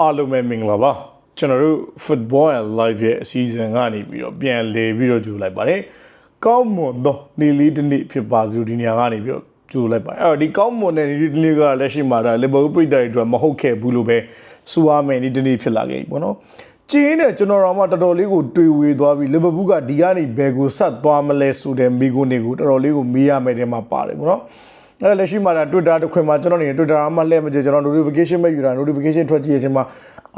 အားလုံးပဲမင်္ဂလာပါကျွန်တော်တို့ football and live ရဲ့အစီအစဉ်ကနေပြီးတော့ပြန်လည်ပြီးတော့ကြိုလိုက်ပါတယ်ကောင်းမွန်သောနေ့လေးတစ်နေ့ဖြစ်ပါစို့ဒီနေရာကနေပြီးတော့ကြိုလိုက်ပါတယ်အဲ့တော့ဒီကောင်းမွန်တဲ့နေ့လေးတစ်နေ့ကလက်ရှိမှာဒါလီဗာပူးပြည်သားတွေအတွက်မဟုတ်ခဲ့ဘူးလို့ပဲဆိုရမယ်နေ့တစ်နေ့ဖြစ်လာခဲ့ပြီပေါ့နော်ကျင်းနဲ့ကျွန်တော်တို့မှတော်တော်လေးကိုတွေ့ဝေသွားပြီးလီဗာပူးကဒီကနေဘယ်ကိုဆက်သွားမလဲဆိုတဲ့မိကိုနေကိုတော်တော်လေးကိုမေးရမယ်တဲ့မှာပါတယ်ပေါ့နော် အဲ့လက်ရှိမှာဒါ Twitter တစ်ခွင်မှာကျွန်တော်နေ Twitter အမှလဲမကြကျွန်တော် notification မဲ့ယူတာ notification ထွက်ကြည့်ရခြင်းမှာ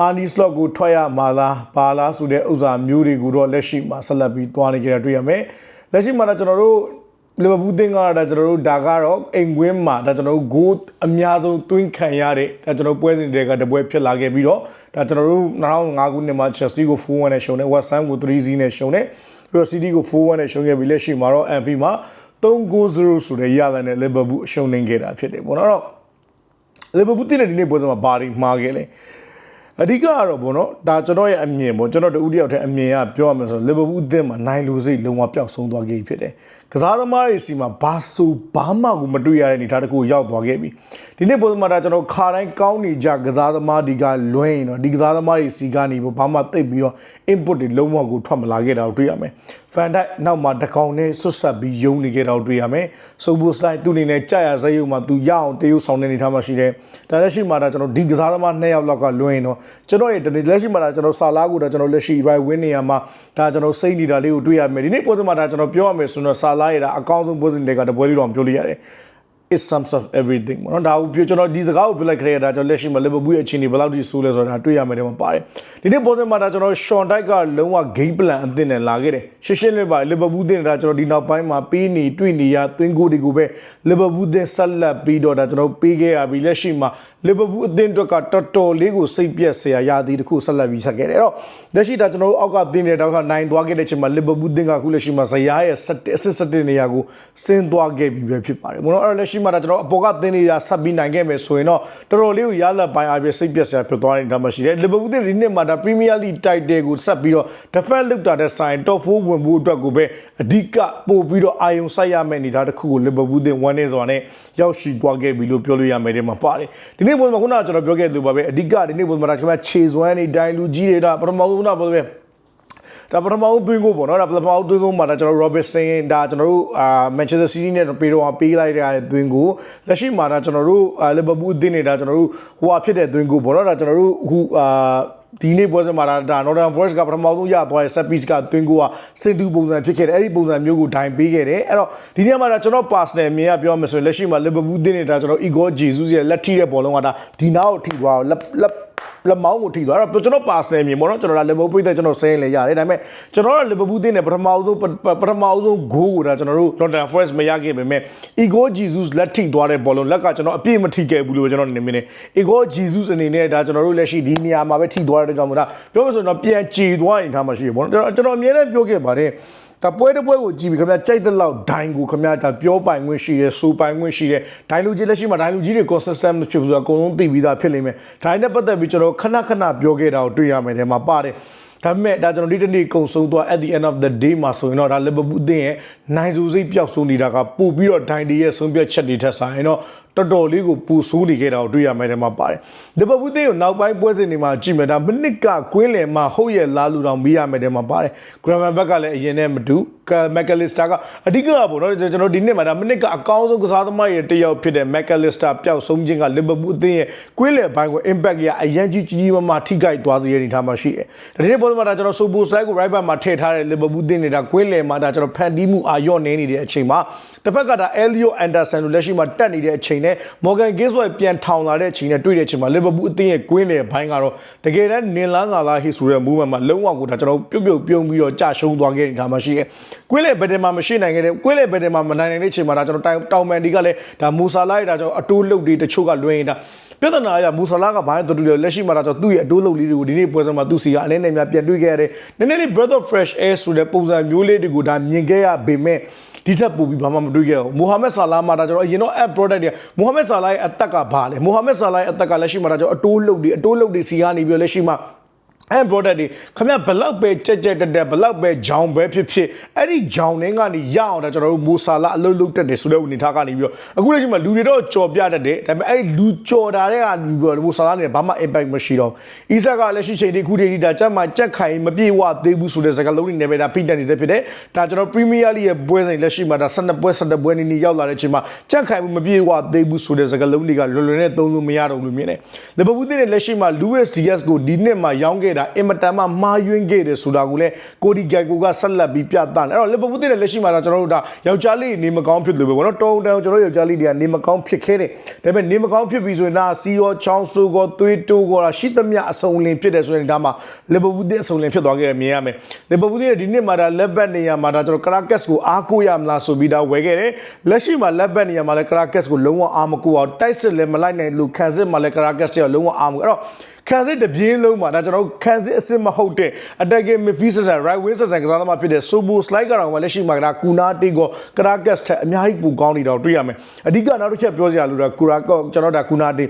Arnie slot ကိုထွက်ရမှာလားပါလားဆိုတဲ့ဥစ္စာမျိုးတွေကိုတော့လက်ရှိမှာဆက်လက်ပြီးသွားနေကြတာတွေ့ရမယ်လက်ရှိမှာတော့ကျွန်တော်တို့လီဗာပူးတင်းကတော့ဒါကျွန်တော်တို့ဒါကတော့အိမ်ကွင်းမှာဒါကျွန်တော်တို့ goal အများဆုံးသွင်းခံရတဲ့ဒါကျွန်တော်ပွဲစဉ်တွေကတပွဲဖြစ်လာခဲ့ပြီးတော့ဒါကျွန်တော်တို့2005ခုနှစ်မှာ Chelsea ကို4-1နဲ့ရှုံးတယ် West Ham ကို3-0နဲ့ရှုံးတယ်ပြီးတော့ City ကို4-1နဲ့ရှုံးခဲ့ပြီးလက်ရှိမှာတော့ Anfield မှာ 3-0ဆိုတဲ့ရလဒ်နဲ့ Liverpool အရှုံးနေခဲ့တာဖြစ်တယ်ပေါ့နော်လီဗာပူးတင်းတဲ့ဒီနေ့ပွဲစဉ်မှာဘာတွေမှားခဲ့လဲ အဓိကကတော့ဗောနော်ဒါကျွန်တော်ရဲ့အမြင်ပေါ့ကျွန်တော်တူတယောက်တည်းအမြင်ကပြောရမယ်ဆိုလီဗာပူးအသင်းမှာနိုင်လူစိတ်လုံးဝပျောက်ဆုံးသွားခဲ့ပြီဖြစ်တယ်ကစားသမားတွေစီမှာဘာဆိုဘာမှကိုမတွေ့ရတဲ့အနေအထားတစ်ခုရောက်သွားခဲ့ပြီဒီနေ့ပုံစံမှာဒါကျွန်တော်ခါတိုင်းကောင်းနေကြကစားသမားဒီကလွှဲရင်တော့ဒီကစားသမားတွေစီကနေဘာမှသိပ်ပြီးတော့ input တွေလုံးဝကိုထွက်မလာခဲ့တာကိုတွေ့ရမယ်ဖန်တိုက်နောက်မှာတကောင်နဲ့ဆွတ်ဆက်ပြီးယုံနေခဲ့တာကိုတွေ့ရမယ်ဆိုဘူစလိုက်သူ့အနေနဲ့ကြာရစရုံမှာသူရအောင်တရုပ်ဆောင်နေနေထားမှရှိတယ်ဒါလက်ရှိမှာဒါကျွန်တော်ဒီကစားသမားနှစ်ယောက်လောက်ကလွှဲရင်တော့ကျွန်တော်ရဲ့ဒီလက်ရှိမှာဒါကျွန်တော်ဆာလာကိုဒါကျွန်တော်လက်ရှိ right win နေရာမှာဒါကျွန်တော်စိတ်နေတာလေးကိုတွေ့ရမယ်ဒီနေ့ပုံစံမှာဒါကျွန်တော်ပြောရမယ်ဆိုတော့ဆာလာရဲ့ဒါအကောင်းဆုံးပုံစံတွေကတပွဲလေးတော့ပြောလို့ရတယ် is sums of everything ပေါ့နော်ဒါကိုပြောကျွန်တော်ဒီစကားကိုပြောလိုက်ခရဲတာကျွန်တော်လက်ရှိမှာ Liverpool ရဲ့အခြေအနေဘယ်လောက်ထိဆိုးလဲဆိုတာတွေ့ရမယ်တဲ့မှာပါတယ်ဒီနေ့ပုံစံမှာဒါကျွန်တော် Sean Dyche ကလုံးဝ game plan အသစ်နဲ့လာခဲ့တယ်ရှင်းရှင်းလေးပါ Liverpool တင်တာကျွန်တော်ဒီနောက်ပိုင်းမှာပေးနေတွေ့နေရသွင်းကိုတွေကိုပဲ Liverpool တင်ဆက်လက်ပြီးတော့ဒါကျွန်တော်ပေးခဲ့ရပြီလက်ရှိမှာ Liverpool အသင်းအတွက်ကတော်တော်လေးကိုစိတ်ပြက်စရာရာသီတစ်ခုဆက်လက်ပြီးဆက်ခဲ့တယ်အဲ့တော့လက်ရှိဒါကျွန်တော်တို့အောက်ကသင်းတဲ့တောက်ကနိုင်သွားခဲ့တဲ့အချိန်မှာ Liverpool တင်ကအခုလက်ရှိမှာဇယားရဲ့7 assist 7နေရာကိုဆင်းသွားခဲ့ပြီပဲဖြစ်ပါတယ်ဘုံတော့အဲ့တော့လက်ရှိမှာဒါကျွန်တော်အပေါ်ကသင်းနေတာဆက်ပြီးနိုင်ခဲ့မယ်ဆိုရင်တော့တော်တော်လေးကိုရလက်ပိုင်းအားဖြင့်စိတ်ပြက်စရာဖြစ်သွားနေတာမှရှိတယ် Liverpool တင်ဒီနှစ်မှာဒါ Premier League title ကိုဆက်ပြီးတော့ defend လုပ်တာတဲ့ဆိုင် top 4ဝင်ဖို့အတွက်ကိုပဲအဓိကပို့ပြီးတော့အာယုံစိုက်ရမယ့်အနေအထားတစ်ခုကို Liverpool တင်1နေစွာနဲ့ရောက်ရှိသွားခဲ့ပြီလို့ပြောလို့ရမယ်တဲ့မှာပါတယ်ဒီနေ့ပုံမှာခုနကကျွန်တော်ပြောခဲ့သလိုပါပဲအဓိကဒီနေ့ပုံမှာဒါခင်ဗျခြေစွမ်းနေဒိုင်လူကြီးတွေဒါပထမဆုံးကပြောပဲ ဒါပထမအောင်သွင်းကိုပေါ့နော်ဒါပထမအောင်သွင်းကိုမှာဒါကျွန်တော် Robertson ဒါကျွန်တော်တို့အာ Manchester City နဲ့ပေတော့ပေးလိုက်တဲ့သွင်းကိုလက်ရှိမှာဒါကျွန်တော်တို့ Liverpool အသင်းနေတာကျွန်တော်တို့ဟိုဟာဖြစ်တဲ့သွင်းကိုပေါ့နော်ဒါကျွန်တော်တို့အခုအာဒီနေ့ပွဲစဉ်မှာဒါ Northern Forest ကပထမဆုံးရသွားတဲ့ set piece ကတွင်းကိုကစင်တူပုံစံဖြစ်ခဲ့တယ်အဲ့ဒီပုံစံမျိုးကိုဒိုင်ပေးခဲ့တယ်အဲ့တော့ဒီနေ့မှာဒါကျွန်တော် personal မြင်ရပြောမှဆိုရင်လက်ရှိမှာ Liverpool တင်းနေတာကျွန်တော် Igor Jesus ရဲ့လက်ထိတဲ့ဘောလုံးကဒါဒီနာကိုထိသွားတော့လက်လက် လက်မောင်းကိုထိသွားတော့ကျွန်တော် personal မြင်ပေါ့နော်ကျွန်တော်က Liverpool ပြည့်တဲ့ကျွန်တော်ဆင်းလဲရတယ်ဒါပေမဲ့ကျွန်တော်က Liverpool တင်းနေပထမဆုံးပထမဆုံး goal ကိုဒါကျွန်တော်တို့ Northern Forest မရခဲ့ပေမဲ့ Igor Jesus လက်ထိသွားတဲ့ဘောလုံးလက်ကကျွန်တော်အပြည့်မထိခဲ့ဘူးလို့ကျွန်တော်နေမင်းနေ Igor Jesus အနေနဲ့ဒါကျွန်တော်တို့လက်ရှိဒီနေရာမှာပဲထိသွားတဲ့ကြောင့်မို့ဒါပြောမှဆိုတော့ပြန်ကြည်သွားရင်ထားမှရှိရပေါ့နော်ကျွန်တော်အမြဲတမ်းပြောခဲ့ပါတယ်ဒါပွဲတစ်ပွဲကိုကြည့်ပြီးခင်ဗျာကြိုက်တဲ့လောက်ဒိုင်ကိုခင်ဗျာဒါပြောပိုင်ခွင့်ရှိတယ်စူပိုင်ခွင့်ရှိတယ်ဒိုင်လူကြီးလက်ရှိမှာဒိုင်လူကြီးတွေ consistent မဖြစ်ဘူးဆိုတော့အကုန်လုံးသိပြီးသားဖြစ်လိမ့်မယ်ဒိုင်နဲ့ပတ်သက်ပြီးကျွန်တော်ခဏခဏပြောခဲ့တာကိုတွေ့ရမယ်ထဲမှာပါတယ်ဒါပေမဲ့ဒါကျွန်တော်ဒီတနေ့ကုံဆုံးသွား at the end of the day မှာဆိုရင်တော့ဒါ Liverpool အသင်းရဲ့နိုင်စုစိတ်ပျောက်ဆုံးနေတာကပို့ပြီးတော့ဒိုင်ဒီရဲ့ဆုံးဖြတ်ချက်တွေထက်ဆိုင်တော့ တော်တော်လေးကိုပူဆိုးနေခဲ့တာကိုတွေ့ရမယ်တဲ့မှာပါတယ်လီဗာပူးတင်းကိုနောက်ပိုင်းပွဲစဉ်တွေမှာကြည့်မယ်ဒါမိနစ်ကကွင်းလယ်မှာဟုတ်ရဲ့လားလူတော်မေးရမယ်တဲ့မှာပါတယ်ဂရမန်ဘက်ကလည်းအရင်နဲ့မတူ မက်ကလစ်စတာကအဓိကကပေါ့နော်ကျွန်တော်ဒီနှစ်မှာဒါမိနစ်ကအကောင်းဆုံးကစားသမားရဲ့တယောက်ဖြစ်တဲ့မက်ကလစ်စတာပျောက်ဆုံးခြင်းကလီဗာပူးအသင်းရဲ့ကွင်းလယ်ဘိုင်းကို impact ရအရန်ကြီးကြီးကြီးမားမားထိခိုက်သွားစေရနေထားမှရှိတယ်ဒါဒီနေ့ပေါ်မှာဒါကျွန်တော်ဆိုပိုစလိုက်ကို right back မှာထည့်ထားတဲ့လီဗာပူးအသင်းနေတာကွင်းလယ်မှာဒါကျွန်တော်ဖန်တီးမှုအာရော့နေနေတဲ့အချိန်မှာတစ်ဖက်ကဒါ Elliot Anderson တို့လက်ရှိမှာတက်နေတဲ့အချိန်နဲ့ Morgan Giswell ပြန်ထောင်လာတဲ့အချိန်နဲ့တွေ့တဲ့အချိန်မှာ Liverpool အသင်းရဲ့ကွင်းလယ်ဘိုင်းကတော့တကယ်တမ်းနင်လန်းကလာဟိဆိုတဲ့ movement မှာလုံးဝကိုဒါကျွန်တော်ပြုတ်ပြုတ်ပြုံးပြီးတော့ကြာရှုံးသွားခဲ့တာမှရှိတယ်။ကွင်းလယ်ဘက်တယ်မှာမရှိနိုင်ခဲ့တဲ့ကွင်းလယ်ဘက်တယ်မှာမနိုင်နိုင်တဲ့အချိန်မှာဒါကျွန်တော်တောင်မန်ဒီကလည်းဒါမူဆာလာရဲ့ဒါကျွန်တော်အတိုးလုတ်တွေတချို့ကလွှဲရင်ဒါပြဿနာအရမူဆာလာကဘာနဲ့တူတူလဲလက်ရှိမှာတော့သူ့ရဲ့အတိုးလုတ်လေးတွေကိုဒီနေ့ပွဲစဉ်မှာသူ့စီကအနည်းနဲ့များပြန်တွေ့ခဲ့ရတယ်။နည်းနည်းလေး breath of fresh air ဆိုတဲ့ပုံစံမျိုးလေးတွေကိုဒါမြင်ခဲ့ရပေမဲ့ဒီထက်ပိုပြီးဘာမှမတွေးခဲ့ဘူးမိုဟာမက်ဆာလာမှာဒါကျွန်တော်အရင်တော့ app product တွေမိုဟာမက်ဆာလာရဲ့အသက်ကဘာလဲမိုဟာမက်ဆာလာရဲ့အသက်ကလက်ရှိမှာဒါကျွန်တော်အတိုးလုတ်တွေအတိုးလုတ်တွေစီကနေပြီးလက်ရှိမှာ အဲ့ product တွေခမဘလောက်ပဲကြက်ကြက်တက်တက်ဘလောက်ပဲဂျောင်ပဲဖြစ်ဖြစ်အဲ့ဒီဂျောင်နှင်းကနေရအောင်ဒါကျွန်တော်တို့မိုဆာလာအလုပ်လုပ်တတ်တယ်ဆိုတဲ့အနေထားကနေပြီးတော့အခုလက်ရှိမှာလူတွေတော့ကြော်ပြတတ်တယ်ဒါပေမဲ့အဲ့လူကြော်တာတဲ့ကနေပြီးတော့မိုဆာလာနဲ့ဘာမှ impact မရှိတော့အီဆာကလက်ရှိချိန်ဒီခုတည်းဒီဒါကြက်မှကြက်ခိုင်မပြေဝသေးဘူးဆိုတဲ့စကားလုံးတွေနဲ့ပဲဒါဖိတက်နေသေးဖြစ်တယ်ဒါကျွန်တော် Premier League ရဲ့ပွဲစဉ်လက်ရှိမှာဒါ12ပွဲ17ပွဲနေနေရောက်လာတဲ့အချိန်မှာကြက်ခိုင်မပြေဝသေးဘူးဆိုတဲ့စကားလုံးတွေကလွယ်လွယ်နဲ့သုံးလို့မရတော့ဘူးလို့မြင်တယ်လီဗာပူးတဲ့လက်ရှိမှာ Luis Diaz ကိုဒီနှစ်မှာရောင်းခဲ့တာအင်မတန်မှမာယွင်းခဲ့တယ်ဆိုတာကိုလည်းကိုဒီဂိုင်ကိုကဆက်လက်ပြီးပြသတယ်အဲ့တော့လီဗာပူးတဲ့လက်ရှိမှာဒါကျွန်တော်တို့ဒါယောက်ျားလေးနေမကောင်းဖြစ်လို့ပဲပေါ့နော်တုံတန်ကျွန်တော်ယောက်ျားလေးတွေကနေမကောင်းဖြစ်ခဲ့တယ်ဒါပေမဲ့နေမကောင်းဖြစ်ပြီဆိုရင်ဒါစီရောချောင်းဆိုးကောသွေးတိုးကောတာရှိသမျှအစုံလင်ဖြစ်တယ်ဆိုရင်ဒါမှလီဗာပူးတဲ့အစုံလင်ဖြစ်သွားခဲ့ရမြင်ရမယ်လီဗာပူးတဲ့ဒီနှစ်မှာဒါလက်ဘက်နေရာမှာဒါကျွန်တော်ကရာကက်စ်ကိုအားကိုးရမလားဆိုပြီးဒါဝယ်ခဲ့တယ်လက်ရှိမှာလက်ဘက်နေရာမှာလည်းကရာကက်စ်ကိုလုံးဝအားမကိုးအောင်တိုက်စစ်လည်းမလိုက်နိုင်လို့ခံစစ်မှာလည်းကရာကက်စ်ကလုံးဝအားမကိုးအဲ့တော့ ခံစစ်တပြင်းလုံးမှာဒါကျွန်တော်တို့ခံစစ်အစ်စ်မဟုတ်တဲ့ attacking midfielder right wing ဆန်ကစားသမားဖြစ်တဲ့ Sobo Slide ကတော့လက်ရှိမှာကကူနာတေကိုကရာကက်စ်ထက်အများကြီးပိုကောင်းနေတော့တွေ့ရမယ်အဓိကနောက်တစ်ချက်ပြောစရာလိုတာကူရာကောကျွန်တော်ဒါကူနာတေ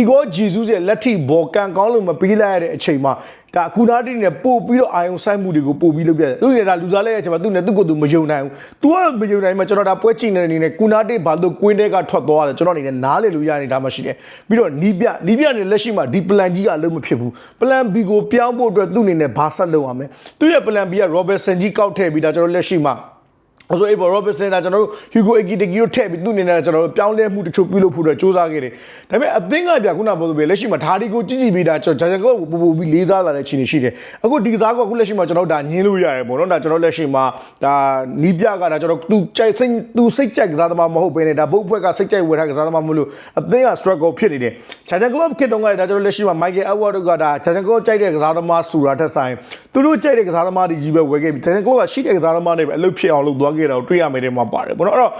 Igor Jesus ရဲ့လက်ထိဘောကန်ကောင်းလို့မပေးလိုက်ရတဲ့အချိန်မှာ ဒါကူနာတီနဲ့ပို့ပြီးတော့အာယုံဆိုင်မှုတွေကိုပို့ပြီးလုပ်ပြတယ်သူနေတာလူစားလဲရဲ့အချိန်မှာသူနဲ့သူ့ကိုယ်သူမယုံနိုင်ဘူး။ तू ကမယုံနိုင်မှာကျွန်တော်ဒါပွဲချိန်နေတဲ့အနေနဲ့ကူနာတီဘာလို့ကွင်းတဲကထွက်သွားတယ်ကျွန်တော်အနေနဲ့နားလေလို့ရနေတာမှရှိတယ်။ပြီးတော့နီးပြနီးပြနဲ့လက်ရှိမှာဒီ plan ကြီးကအလုံးမဖြစ်ဘူး။ plan B ကိုပြောင်းဖို့အတွက်သူ့အနေနဲ့ဘာဆက်လုပ်ရမလဲ။သူ့ရဲ့ plan B က Robertson ကြီးကောက်ထည့်ပြီးဒါကျွန်တော်လက်ရှိမှာ ဆိုတော့ Ebo Robertson ကကျွန်တော်တို့ Hugo Ekitike ကိုထည့်ပြီးသူ့အနေနဲ့ကျွန်တော်တို့ပြောင်းလဲမှုတချို့ပြုလုပ်ဖို့အတွက်စူးစမ်းခဲ့တယ်။ဒါပေမဲ့အသင်းကပြခုနကပြောလို့ပဲလက်ရှိမှာဓာဒီကိုကြည့်ကြည့်ပြီးဒါကျွန်တော်ဂျာဂျန်ကောကိုပူပူပြီးလေးစားလာတဲ့အခြေအနေရှိတယ်။အခုဒီကစားကအခုလက်ရှိမှာကျွန်တော်တို့ဒါညင်းလို့ရတယ်ပေါ့နော်။ဒါကျွန်တော်လက်ရှိမှာဒါနီးပြကဒါကျွန်တော်သူကြိုက်စိတ်သူစိတ်ကြိုက်ကစားသမားမဟုတ်ဘဲနဲ့ဒါဘုတ်ဖွဲ့ကစိတ်ကြိုက်ဝယ်ထားကစားသမားမလို့အသင်းက struggle ဖြစ်နေတယ်။ဂျာဂျန်ကောကစ်တုံးကဒါကျွန်တော်လက်ရှိမှာ Michael Edward တို့ကဒါဂျာဂျန်ကောကြိုက်တဲ့ကစားသမားဆိုတာထက်ဆိုင်သူတို့ကြိုက်တဲ့ကစားသမားတွေကြီးပဲဝယ်ခဲ့ပြီးဂျာဂျန်ကောကရှိတဲ့ကစားသမားတွေပဲအလုပ်ဖြစ်အောင်လုပ်သွားခဲ့တာကိုတွေ့ရမယ်တဲ့မှာပါတယ်ပေါ့နော်အဲ့တော့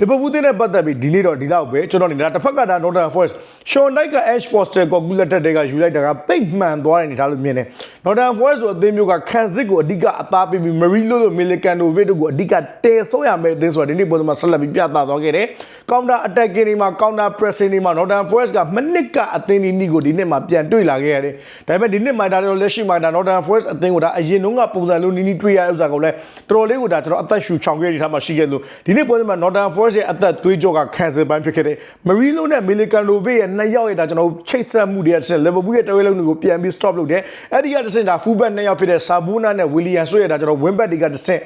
လီဗာပူးတင်းနဲ့ပတ်သက်ပြီးဒီနေ့တော့ဒီလောက်ပဲကျွန်တော်နေတာတစ်ဖက်ကဒါ Northern Forest ရှွန်နိုင်က Ash Foster ကိုကူလက်တက်တဲ့ကယူလိုက်တာကတိတ်မှန်သွားတဲ့အနေထားလို့မြင်တယ် Northern Forest ဆိုအသင်းမျိုးကခန်းစစ်ကိုအဓိကအသားပေးပြီး Marilo လို Milikano Vic တို့ကိုအဓိကတဲဆိုးရမယ်အသင်းဆိုတာဒီနေ့ပုံစံမှာဆက်လက်ပြီးပြသသွားခဲ့တယ် Counter attacking တွေမှာ Counter pressing တွေမှာ Northern Forest ကမနစ်ကအသင်းဒီနေ့ကိုဒီနေ့မှာပြန်တွေ့လာခဲ့ရတယ်ဒါပေမဲ့ဒီနေ့မှာဒါတော့လက်ရှိမှာဒါ Northern Forest အသင်းကိုဒါအရင်တုန်းကပုံစံလုံးနီးနီးတွေ့ရတဲ့ဥစ္စာကိုလည်းတော်တော်လေးကိုဒါကျွန်တော်အသက်ရှူချောင်ခဲ့ရထားမှရှိခဲ့လို့ဒီနေ့ပုံစံမှာ Northern Forest ရဲ့အသက်သွေးကြောကခံစစ်ပိုင်းဖြစ်ခဲ့တယ်။ Marino နဲ့ Milikanovic ရဲ့နှစ်ယောက်ရဲ့ဒါကျွန်တော်ချိတ်ဆက်မှုတွေတစ်ဆင့် Liverpool ရဲ့တဝဲလုံးတွေကိုပြန်ပြီး stop လုပ်တယ်။အဲ့ဒီကတစ်ဆင့်ဒါ fullback နှစ်ယောက်ဖြစ်တဲ့ Sabuna နဲ့ William ဆိုရဲ့ဒါကျွန်တော် wingback တွေကတစ်ဆင့်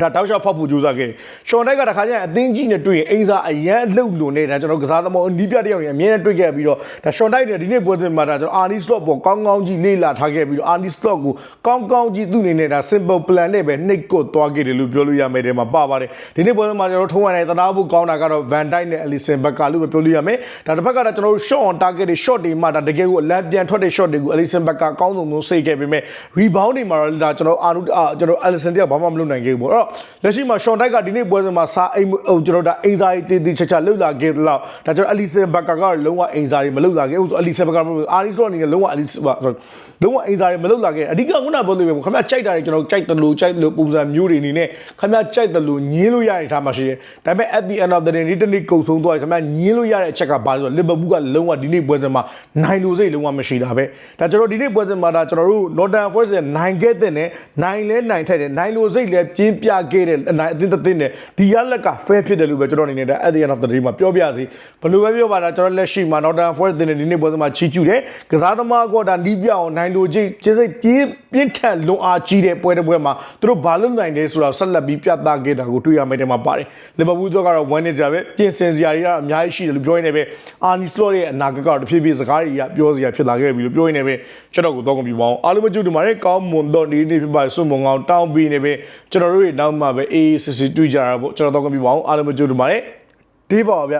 ဒါတောက်လျှောက်ဖောက်ဖို့ကြိုးစားခဲ့တယ်။ရှော်တိုက်ကတခါကျရင်အသင်းကြီးနဲ့တွေ့ရင်အိမ်စာအရန်လှုပ်လွန်နေတာကျွန်တော်ကစားသမားနီးပြတယောက်နေအမြဲတမ်းတွေ့ခဲ့ပြီးတော့ဒါရှော်တိုက်နဲ့ဒီနေ့ပွဲစဉ်မှာဒါကျွန်တော်အာနီစလော့ပေါ်ကောင်းကောင်းကြီးလေးလာထားခဲ့ပြီးတော့အာနီစလော့ကိုကောင်းကောင်းကြီးသူ့အနေနဲ့ဒါ simple plan နဲ့ပဲနှိပ်ကွသွားခဲ့တယ်လို့ပြောလို့ရမယ်တဲ့မှာပါပါတယ်။ဒီနေ့ပွဲစဉ်မှာကျွန်တော်ထုံးရတဲ့တရားဖို့ကောင်းတာကတော့ Van Dijk နဲ့ Alisson Becker လို့ပဲပြောလို့ရမယ်။ဒါတစ်ဖက်ကတော့ကျွန်တော်တို့ shot on target တွေ shot တွေမှာဒါတကယ်ကိုအလံပြန်ထွက်တဲ့ shot တွေကို Alisson Becker ကောင်းဆုံးမျိုးစိတ်ခဲ့ပေမဲ့ rebound တွေမှာတော့ဒါကျွန်တော်အာနုကျွန်တော် Alisson တယောက်ဘာမှမလုပ်နိုင်ခဲ့ဘူးပေါ့။အဲ့တော့လက်ရှိမှာရှော့တိုက်ကဒီနေ့ပွဲစဉ်မှာစာအိမ်ဟိုကျွန်တော်ဒါအင်စာရေးတည်တည်ချာချာလှုပ်လာခဲ့တော့ဒါကျွန်တော်အလီဆန်ဘကာကလုံးဝအင်စာရေးမလှုပ်လာခဲ့ဘူးဆိုအလီဆန်ဘကာအာလီဆိုအနေနဲ့လုံးဝအလီဆိုလုံးဝအင်စာရေးမလှုပ်လာခဲ့အဓိကခုနပြောလို့ပဲခင်ဗျကြိုက်တာတွေကျွန်တော်ကြိုက်တယ်လို့ကြိုက်လို့ပုံစံမျိုးတွေအနေနဲ့ခင်ဗျကြိုက်တယ်လို့ညင်းလို့ရတဲ့ထားမှရှိတယ်ဒါပေမဲ့ at the end of the day ဒီတနေ့ကုံဆုံးသွားခင်ဗျညင်းလို့ရတဲ့အချက်ကဘာလဲဆိုတော့လီဗာပူးကလုံးဝဒီနေ့ပွဲစဉ်မှာနိုင်လို့စိတ်လုံးဝမရှိတာပဲဒါကျွန်တော်ဒီနေ့ပွဲစဉ်မှာဒါကျွန်တော်တို့ Northern Forest ရဲ့နိုင်ခဲ့တဲ့နဲ့နိုင်လဲနိုင်ထိုက်တယ်နိုင်လို့စိတ်လဲပြင်းပြခဲ့တဲ့နိုင်အတင်းတတင်းနဲ့ဒီရလက်က fair ဖြစ်တယ်လို့ပဲကျွန်တော်အနေနဲ့ဒါ at the end of the day မှာပြောပြစီဘယ်လိုပဲပြောပါလားကျွန်တော်လက်ရှိမှာ Northern Forest တင်တဲ့ဒီနေ့ပွဲစဉ်မှာချီကျူးတယ်ကစားသမားကဒါနီးပြအောင်နိုင်လို့ချင်းချင်းစိတ်ပြင်းပြင်းထန်လွန်အားကြီးတဲ့ပွဲတစ်ပွဲမှာသူတို့ဘာလို့နိုင်တယ်ဆိုတော့ဆက်လက်ပြီးပြသခဲ့တာကိုတွေ့ရမယ်တဲ့မှာပါတယ်လီဗာပူးတော့ကတော့1နေစရာပဲပြင်ဆင်စရာတွေကအများကြီးရှိတယ်လို့ပြောရင်းနဲ့ပဲအာနီစလော့ရဲ့အနာဂတ်ကတော့တဖြည်းဖြည်းစကားတွေကပြောစရာဖြစ်လာခဲ့ပြီလို့ပြောရင်းနဲ့ပဲကျွန်တော်ကိုတော့ကုန်ပြီပါအောင်အားလုံးမကြည့်ဒီမှာလည်းကောင်းမွန်တော့ဒီနေ့ဖြစ်ပါဆွမုံကောင်တောင်းပြီးနေပဲကျွန်တော်တို့ရဲ့နောက်မှာပဲအေးအေးစစ်စစ်တွေ့ကြတာပေါ့ကျွန်တော်တော့ကုန်ပြီပါအောင်အားလုံးမကြည့်ဒီမှာလည်းဒီပါဗျ